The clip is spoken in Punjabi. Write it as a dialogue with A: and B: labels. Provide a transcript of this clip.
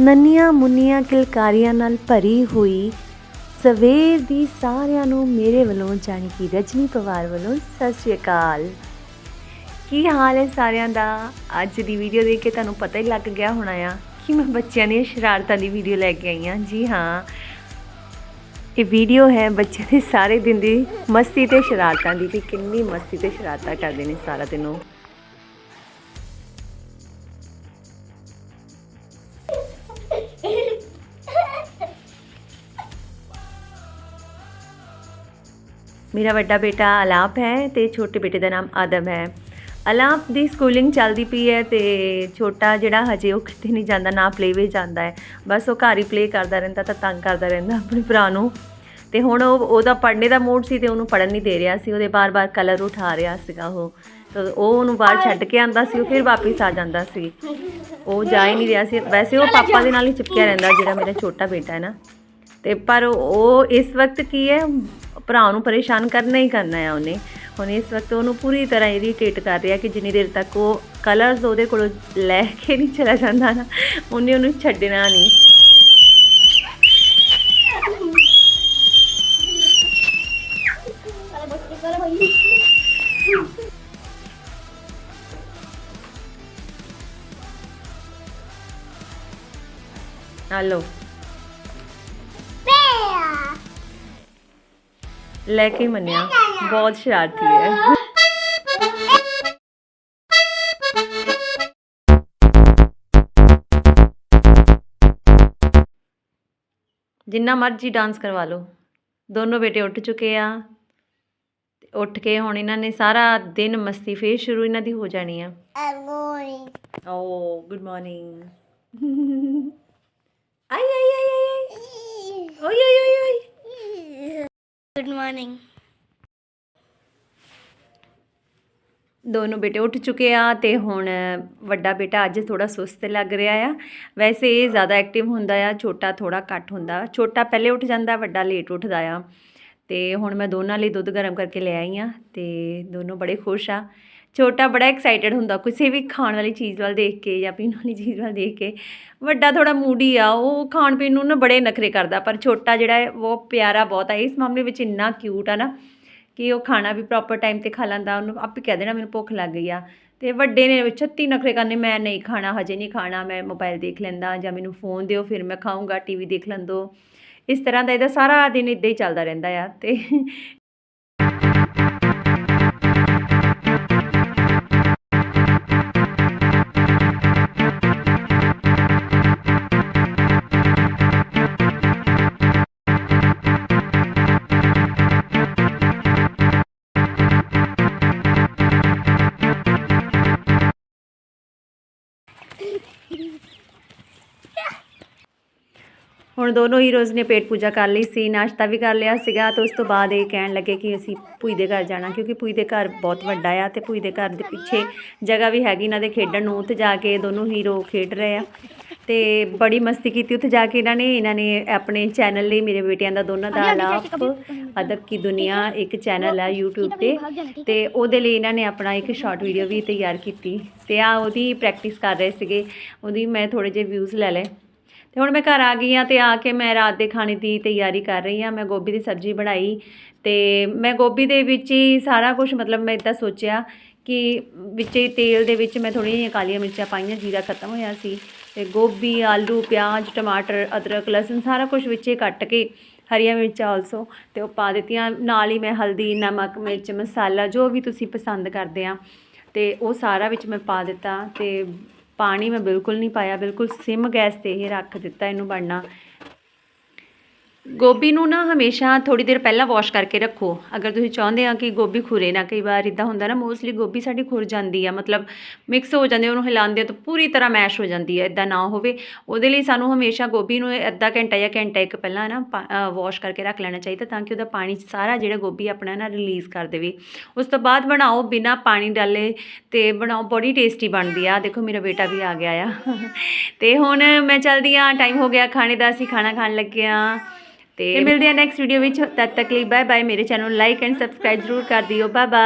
A: ਨੰਨੀਆਂ ਮੁੰਨੀਆਂ ਕਿਲਕਾਰੀਆਂ ਨਾਲ ਭਰੀ ਹੋਈ ਸਵੇਰ ਦੀ ਸਾਰਿਆਂ ਨੂੰ ਮੇਰੇ ਵੱਲੋਂ ਜਾਣੀ ਕਿ ਰਜਨੀ ਪਵਾਰ ਵੱਲੋਂ ਸਤਿ ਸ਼੍ਰੀ ਅਕਾਲ। ਕੀ ਹਾਲ ਹੈ ਸਾਰਿਆਂ ਦਾ? ਅੱਜ ਦੀ ਵੀਡੀਓ ਦੇਖ ਕੇ ਤੁਹਾਨੂੰ ਪਤਾ ਹੀ ਲੱਗ ਗਿਆ ਹੋਣਾ ਆ ਕਿ ਮੈਂ ਬੱਚਿਆਂ ਦੀਆਂ ਸ਼ਰਾਰਤਾਂ ਦੀ ਵੀਡੀਓ ਲੈ ਕੇ ਆਈ ਹਾਂ। ਜੀ ਹਾਂ। ਇਹ ਵੀਡੀਓ ਹੈ ਬੱਚਿਆਂ ਦੇ ਸਾਰੇ ਦਿਨ ਦੀ ਮਸਤੀ ਤੇ ਸ਼ਰਾਰਤਾਂ ਦੀ ਵੀ ਕਿੰਨੀ ਮਸਤੀ ਤੇ ਸ਼ਰਾਰਤਾਂ ਕਰਦੇ ਨੇ ਸਾਰਾ ਦਿਨ ਉਹ। ਮੇਰਾ ਵੱਡਾ ਬੇਟਾ ਅਲਾਪ ਹੈ ਤੇ ਛੋਟੇ ਬੇਟੇ ਦਾ ਨਾਮ ਆਦਮ ਹੈ। ਅਲਾਪ ਦੀ ਸਕੂਲਿੰਗ ਚੱਲਦੀ ਪਈ ਹੈ ਤੇ ਛੋਟਾ ਜਿਹੜਾ ਹਜੇ ਉਹ ਕਿਤੇ ਨਹੀਂ ਜਾਂਦਾ, ਨਾ ਪਲੇਵੇ ਜਾਂਦਾ ਹੈ। ਬਸ ਉਹ ਘਰ ਹੀ ਪਲੇ ਕਰਦਾ ਰਹਿੰਦਾ ਤਾਂ ਤੰਗ ਕਰਦਾ ਰਹਿੰਦਾ ਆਪਣੇ ਭਰਾ ਨੂੰ। ਤੇ ਹੁਣ ਉਹ, ਉਹਦਾ ਪੜ੍ਹਨੇ ਦਾ ਮੂਡ ਸੀ ਤੇ ਉਹਨੂੰ ਪੜਨ ਨਹੀਂ ਦੇ ਰਿਹਾ ਸੀ। ਉਹਦੇ ਬਾਰ-ਬਾਰ ਕਲਰ ਉਠਾ ਰਿਹਾ ਸੀਗਾ ਉਹ। ਤੇ ਉਹ ਉਹਨੂੰ ਬਾਹਰ ਛੱਡ ਕੇ ਆਂਦਾ ਸੀ, ਉਹ ਫਿਰ ਵਾਪਸ ਆ ਜਾਂਦਾ ਸੀ। ਉਹ ਜਾ ਹੀ ਨਹੀਂ ਰਿਹਾ ਸੀ। ਵੈਸੇ ਉਹ ਪਾਪਾ ਦੇ ਨਾਲ ਹੀ ਚਿਪਕਿਆ ਰਹਿੰਦਾ ਜਿਹੜਾ ਮੇਰਾ ਛੋਟਾ ਬੇਟਾ ਹੈ ਨਾ। ਤੇ ਪਰ ਉਹ ਇਸ ਵਕਤ ਕੀ ਹੈ ਭਰਾ ਨੂੰ ਪਰੇਸ਼ਾਨ ਕਰਨਾ ਹੀ ਕਰਨਾ ਹੈ ਉਹਨੇ। ਹੁਣ ਇਸ ਵਕਤ ਉਹਨੂੰ ਪੂਰੀ ਤਰ੍ਹਾਂ ਇਰੀਟੇਟ ਕਰ ਰਿਹਾ ਕਿ ਜਿੰਨੀ ਦੇਰ ਤੱਕ ਉਹ ਕਲਰਸ ਉਹਦੇ ਕੋਲੋਂ ਲੈ ਕੇ ਨਹੀਂ ਚਲਾ ਜਾਂਦਾ ਨਾ, ਉਹਨੇ ਉਹਨੂੰ ਛੱਡਣਾ ਨਹੀਂ। ਹਲੋ ਲੈ ਕੇ ਮੰਨਿਆ। ਬਹੁਤ ਸ਼ਰਾਰਤੀ ਹੈ। ਜਿੰਨਾ ਮਰਜ਼ੀ ਡਾਂਸ ਕਰਵਾ ਲਓ। ਦੋਨੋਂ ਬੇਟੇ ਉੱਠ ਚੁੱਕੇ ਆ। ਉੱਠ ਕੇ ਹੁਣ ਇਹਨਾਂ ਨੇ ਸਾਰਾ ਦਿਨ ਮਸਤੀ ਫੇਰ ਸ਼ੁਰੂ ਇਹਨਾਂ ਦੀ ਹੋ ਜਾਣੀ ਆ। ਓ ਗੁੱਡ ਮਾਰਨਿੰਗ ਆਈ ਆਈ ਆਈ ਆਈ ਆਈ। ਓਏ ਓਏ ਓਏ।
B: ਗੁੱਡ ਮਾਰਨਿੰਗ
A: ਦੋਨੋਂ ਬੇਟੇ ਉੱਠ ਚੁੱਕੇ ਆ ਤੇ ਹੁਣ ਵੱਡਾ ਬੇਟਾ ਅੱਜ ਥੋੜਾ ਸੁਸਤ ਲੱਗ ਰਿਹਾ ਆ। ਵੈਸੇ ਇਹ ਜ਼ਿਆਦਾ ਐਕਟਿਵ ਹੁੰਦਾ ਆ, ਛੋਟਾ ਥੋੜਾ ਘੱਟ ਹੁੰਦਾ। ਛੋਟਾ ਪਹਿਲੇ ਉੱਠ ਜਾਂਦਾ, ਵੱਡਾ ਲੇਟ ਉੱਠਦਾ ਆ। ਤੇ ਹੁਣ ਮੈਂ ਦੋਨਾਂ ਲਈ ਦੁੱਧ ਗਰਮ ਕਰਕੇ ਲੈ ਆਈ ਆ ਤੇ ਦੋਨੋਂ ਬੜੇ ਖੁਸ਼ ਆ। ਛੋਟਾ ਬੜਾ ਐਕਸਾਈਟਡ ਹੁੰਦਾ ਕਿਸੇ ਵੀ ਖਾਣ ਵਾਲੀ ਚੀਜ਼ ਵੱਲ ਦੇਖ ਕੇ ਜਾਂ ਪੀਣ ਵਾਲੀ ਚੀਜ਼ ਵੱਲ ਦੇਖ ਕੇ। ਵੱਡਾ ਥੋੜਾ ਮੂਡੀ ਆ, ਉਹ ਖਾਣ ਪੀਣ ਨੂੰ ਨਾ ਬੜੇ ਨਖਰੇ ਕਰਦਾ, ਪਰ ਛੋਟਾ ਜਿਹੜਾ ਹੈ, ਉਹ ਪਿਆਰਾ ਬਹੁਤ ਆ। ਇਸ ਮਾਮਲੇ ਵਿੱਚ ਇੰਨਾ ਕਿਊਟ ਆ ਨਾ ਕਿ ਉਹ ਖਾਣਾ ਵੀ ਪ੍ਰੋਪਰ ਟਾਈਮ ਤੇ ਖਾ ਲੈਂਦਾ, ਉਹਨੂੰ ਆਪੇ ਕਹਿ ਦੇਣਾ ਮੈਨੂੰ ਭੁੱਖ ਲੱਗ ਗਈ ਆ। ਤੇ ਵੱਡੇ ਨੇ 36 ਨਖਰੇ ਕਰਨੇ, ਮੈਂ ਨਹੀਂ ਖਾਣਾ, ਹਜੇ ਨਹੀਂ ਖਾਣਾ, ਮੈਂ ਮੋਬਾਈਲ ਦੇਖ ਲੈਂਦਾ ਜਾਂ ਮੈਨੂੰ ਫੋਨ ਦਿਓ, ਫਿਰ ਮੈਂ ਖਾਊਂਗਾ ਟੀਵੀ ਦੇਖ ਲੈਂਦੋ। ਇਸ ਤਰ੍ਹਾਂ ਦਾ ਇਹਦਾ ਸਾਰਾ ਦਿਨ ਇਦਾਂ ਹੀ ਚੱਲਦਾ ਰਹਿੰਦਾ ਆ। ਤੇ Yeah. ਹੁਣ ਦੋਨੋਂ ਹੀਰੋਜ਼ ਨੇ ਪੇਟ ਪੂਜਾ ਕਰ ਲਈ ਸੀ ਨਾਸ਼ਤਾ ਵੀ ਕਰ ਲਿਆ ਸੀਗਾ ਤੇ ਉਸ ਤੋਂ ਬਾਅਦ ਇਹ ਕਹਿਣ ਲੱਗੇ ਕਿ ਅਸੀਂ ਭੂਈ ਦੇ ਘਰ ਜਾਣਾ ਕਿਉਂਕਿ ਭੂਈ ਦੇ ਘਰ ਬਹੁਤ ਵੱਡਾ ਆ ਤੇ ਭੂਈ ਦੇ ਘਰ ਦੇ ਪਿੱਛੇ ਜਗ੍ਹਾ ਵੀ ਹੈਗੀ ਇਹਨਾਂ ਦੇ ਖੇਡਣ ਨੂੰ ਉੱਥੇ ਜਾ ਕੇ ਦੋਨੋਂ ਹੀਰੋ ਖੇਡ ਰਹੇ ਆ ਤੇ ਬੜੀ ਮਸਤੀ ਕੀਤੀ ਉੱਥੇ ਜਾ ਕੇ ਇਹਨਾਂ ਨੇ ਇਹਨਾਂ ਨੇ ਆਪਣੇ ਚੈਨਲ ਲਈ ਮੇਰੇ ਬੇਟਿਆਂ ਦਾ ਦੋਨਾਂ ਦਾ ਆਲਾਪ ਅਦਬ ਕੀ ਦੁਨੀਆ ਇੱਕ ਚੈਨਲ ਹੈ YouTube ਤੇ ਤੇ ਉਹਦੇ ਲਈ ਇਹਨਾਂ ਨੇ ਆਪਣਾ ਇੱਕ ਸ਼ਾਰਟ ਵੀਡੀਓ ਵੀ ਤਿਆਰ ਕੀਤੀ ਤੇ ਆ ਉਹਦੀ ਪ੍ਰੈਕਟਿਸ ਕਰ ਰਹੇ ਸੀਗੇ ਉਹਦੀ ਮੈਂ ਥੋੜੇ ਜਿਹੇ ਵਿਊਜ਼ ਲੈ ਲਏ। ਤੇ ਹੁਣ ਮੈਂ ਘਰ ਆ ਗਈ ਆ ਤੇ ਆ ਕੇ ਮੈਂ ਰਾਤ ਦੇ ਖਾਣੇ ਦੀ ਤਿਆਰੀ ਕਰ ਰਹੀ ਆ ਮੈਂ ਗੋਭੀ ਦੀ ਸਬਜ਼ੀ ਬਣਾਈ ਤੇ ਮੈਂ ਗੋਭੀ ਦੇ ਵਿੱਚ ਹੀ ਸਾਰਾ ਕੁਝ ਮਤਲਬ ਮੈਂ ਇਦਾਂ ਸੋਚਿਆ ਕਿ ਵਿੱਚ ਹੀ ਤੇਲ ਦੇ ਵਿੱਚ ਮੈਂ ਥੋੜ੍ਹੀਆਂ ਜਿਹੀਆਂ ਕਾਲੀਆਂ ਮਿਰਚਾਂ ਪਾਈਆਂ, ਜੀਰਾ ਖਤਮ ਹੋਇਆ ਸੀ ਤੇ ਗੋਭੀ, ਆਲੂ, ਪਿਆਜ਼, ਟਮਾਟਰ, ਅਦਰਕ, ਲਸਣ ਸਾਰਾ ਕੁਝ ਵਿੱਚੇ ਕੱਟ ਕੇ ਹਰੀਆਂ ਮਿਰਚਾਂ ਆਲਸੋ ਤੇ ਉਹ ਪਾ ਦਿੱਤੀਆਂ। ਨਾਲ ਹੀ ਮੈਂ ਹਲਦੀ, ਨਮਕ, ਮਿਰਚ, ਮਸਾਲਾ ਜੋ ਵੀ ਤੁਸੀਂ ਪਸੰਦ ਕਰਦੇ ਆ ਤੇ ਉਹ ਸਾਰਾ ਵਿੱਚ ਮੈਂ ਪਾ ਦਿੱਤਾ ਤੇ ਪਾਣੀ ਮੈਂ ਬਿਲਕੁਲ ਨਹੀਂ ਪਾਇਆ ਬਿਲਕੁਲ ਸਿਮ ਗੈਸ ਤੇ ਇਹ ਰੱਖ ਦਿੱਤਾ ਇਹਨੂੰ ਬਣਨਾ। ਗੋਭੀ ਨੂੰ ਨਾ ਹਮੇਸ਼ਾ ਥੋੜੀ ਦੇਰ ਪਹਿਲਾਂ ਵਾਸ਼ ਕਰਕੇ ਰੱਖੋ। ਅਗਰ ਤੁਸੀਂ ਚਾਹੁੰਦੇ ਆ ਕਿ ਗੋਭੀ ਖੁਰੇ ਨਾ, ਕਈ ਵਾਰ ਇਦਾਂ ਹੁੰਦਾ ਨਾ ਮੋਸਟਲੀ ਗੋਭੀ ਸਾਡੀ ਖੁਰ ਜਾਂਦੀ ਆ, ਮਤਲਬ ਮਿਕਸ ਹੋ ਜਾਂਦੇ ਉਹਨੂੰ ਹਿਲਾਉਂਦੇ ਤਾਂ ਪੂਰੀ ਤਰ੍ਹਾਂ ਮੈਸ਼ ਹੋ ਜਾਂਦੀ ਹੈ ਇਦਾਂ ਨਾ ਹੋਵੇ। ਉਹਦੇ ਲਈ ਸਾਨੂੰ ਹਮੇਸ਼ਾ ਗੋਭੀ ਨੂੰ ਅੱਧਾ ਘੰਟਾ ਜਾਂ ਘੰਟਾ ਇੱਕ ਪਹਿਲਾਂ ਨਾ ਵਾਸ਼ ਕਰਕੇ ਰੱਖ ਲੈਣਾ ਚਾਹੀਦਾ ਤਾਂ ਕਿ ਉਹਦਾ ਪਾਣੀ ਸਾਰਾ ਜਿਹੜਾ ਗੋਭੀ ਆਪਣਾ ਨਾ ਰਿਲੀਜ਼ ਕਰ ਦੇਵੇ। ਉਸ ਤੋਂ ਬਾਅਦ ਬਣਾਓ ਬਿਨਾ ਪਾਣੀ ਡਾਲੇ ਤੇ ਬਣਾਓ, ਬੜੀ ਟੇਸਟੀ ਬਣਦੀ ਆ। ਦੇਖੋ ਮੇਰਾ ਬੇਟਾ ਵੀ ਆ ਗਿਆ ਆ। ਤੇ ਹੁਣ ਮੈਂ ਚਲਦੀ ਆ ਟਾਈਮ ਹੋ ਗਿਆ ਖਾਣੇ ਦਾ, ਅਸੀਂ ਖਾਣਾ ਖਾਣ ਲੱਗੇ ਆ। ਤੇ ਮਿਲਦੇ ਆ ਨੈਕਸਟ ਵੀਡੀਓ ਵਿੱਚ। ਤਦ ਤੱਕ ਲਈ ਬਾਏ ਬਾਏ ਮੇਰੇ ਚੈਨਲ ਨੂੰ ਲਾਈਕ ਐਂਡ ਸਬਸਕ੍ਰਾਈਬ ਜ਼ਰੂਰ ਕਰ ਦਿਓ। Bye bye